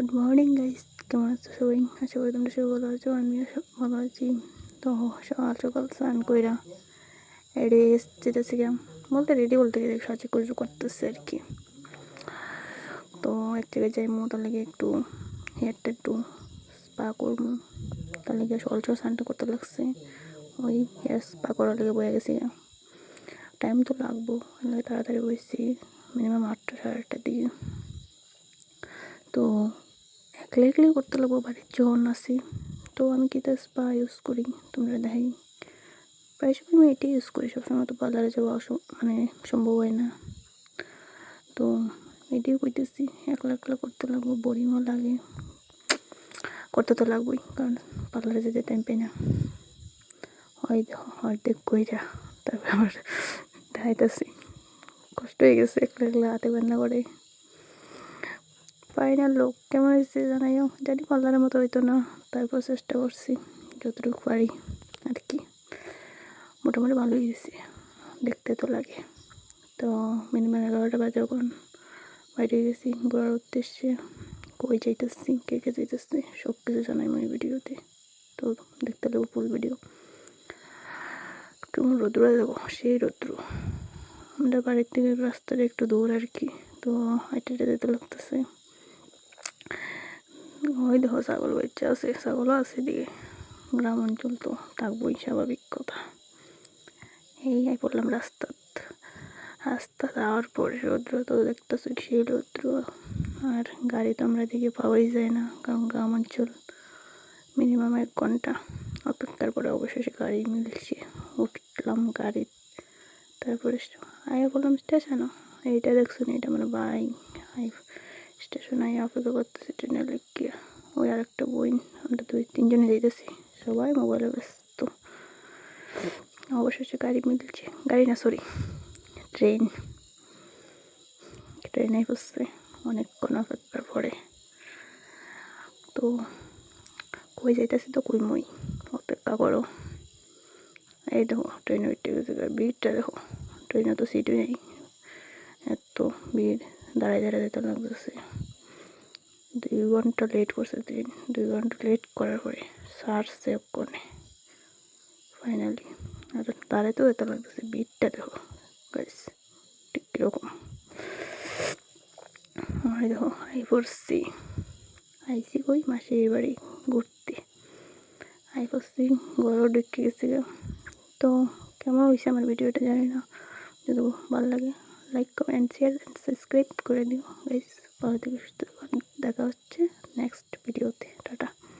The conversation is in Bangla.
গুড মর্নিং গাইস কেমন আছো সবাই? আশা করি তোমরা সবাই ভালো আছো, আমিও ভালো আছি। তো সকাল সকাল স্নান কইরা। রেডি যেতেছি গেলাম বলতে রেডি বলতে গেলে সাজে করে করতেছে আর কি। তো এক জায়গায় যাই মো তার লাগে একটু হেয়ারটা একটু স্পা করব তার লেগে সকাল সকাল স্নানটা করতে লাগছে। ওই হেয়ার স্পা করার লেগে বয়ে গেছি টাইম তো লাগবো তাড়াতাড়ি বসছি মিনিমাম আটটা, সাড়ে আটটার দিকে। তো একলাই করতে লাগবো বাড়ির যখন আসি তো আমি কিতা স্পা ইউজ করি? তোমরা দেখাই। প্রায় সময় আমি এটাই ইউজ করি, সবসময় তো পার্লারে যাওয়া মানে সম্ভব হয় না। তো এটাই কইতেছি, একলা একলা করতে লাগবো বোরিংও লাগে। করতে তো লাগবোই, কারণ পার্লারে যেতে টাইম পাই না। হয় অর্ধেক কইরা, তারপর আবার দেখাইতেছি। কষ্ট হয়ে গেছে, একলা একলা হাতে বান্না করে। পাই না লোক কেমন হয়েছে জানাইও। জানি পার্লারের মতো হইতো না, তারপর চেষ্টা করছি যতটুকু পারি আর কি মোটামুটি ভালোই হয়েছে দেখতে তো লাগে। তো মিনিমাম এগারোটা বাজে যখন বাইরে গেছি, ঘোরার উদ্দেশ্যে কই যাইতেছি, কে কে যাইতেছি, সব কিছু জানাই আমি ভিডিওতে। তো দেখতে লাগবো ফুল ভিডিও একটু রৌদ্র দেবো সেই রৌদ্র। আমাদের বাড়ির থেকে রাস্তাটা একটু দূর আর কি তো হাইটে যেতে লাগতেছে। ওই দেখো ছাগল বাচ্চা আছে, ছাগলও আছে দিকে গ্রাম অঞ্চল তো থাকবোই, স্বাভাবিক কথা। এই আই পড়লাম রাস্তাত রাস্তা যাওয়ার পর রৌদ্র তো দেখতেছি সেই রৌদ্র। আর গাড়ি তো আমরা দিকে পাওয়াই যায় না, কারণ গ্রাম অঞ্চল মিনিমাম এক ঘণ্টা। অপেক্ষার পরে অবশেষে গাড়ি মিলছে। উঠলাম গাড়ি। তারপরে আয়া বললাম স্টেশনও এইটা দেখছ এটা মানে বাই আই স্টেশন অপেক্ষা করতেছি ট্রেনে লেগিয়া ওই আর একটা বই, আমরা দুই তিনজনে যাইতেছি। সবাই মোবাইলে ব্যস্ত। অবশেষে গাড়ি মিলছে। গাড়ি না সরি ট্রেন। ট্রেনে বসছে। অনেকক্ষণ অপেক্ষার পরে। তো কই যাইতেছি তো কই মই? অপেক্ষা করো। এই দেখো, ট্রেনে উঠতে গেছে ভিড়টা দেখো। ট্রেনে তো সিটই নেই। এত ভিড়। দাঁড়ায় দাঁড়ায় যেতে লাগতেছে দুই ঘণ্টা লেট করছে ট্রেন দুই ঘণ্টা লেট করার পরে সার সেভ করে ফাইনালি আর দাঁড়াইতেও যেতে লাগতেছে বিটটা দেখো গাইস ঠিক কীরকম। আমি দেখো, আই পড়ছি আইসি কই? মাসির বাড়ি ঘুরতে। আই পড়ছি, ঘরও ঢুকে গেছি তো কেমন হয়েছে আমার ভিডিওটা জানি না। যদি ভালো লাগে like comment share and subscribe করে দিও। গাইস ভালো থেকে সুস্থ দেখা হচ্ছে। নেক্সট ভিডিওতে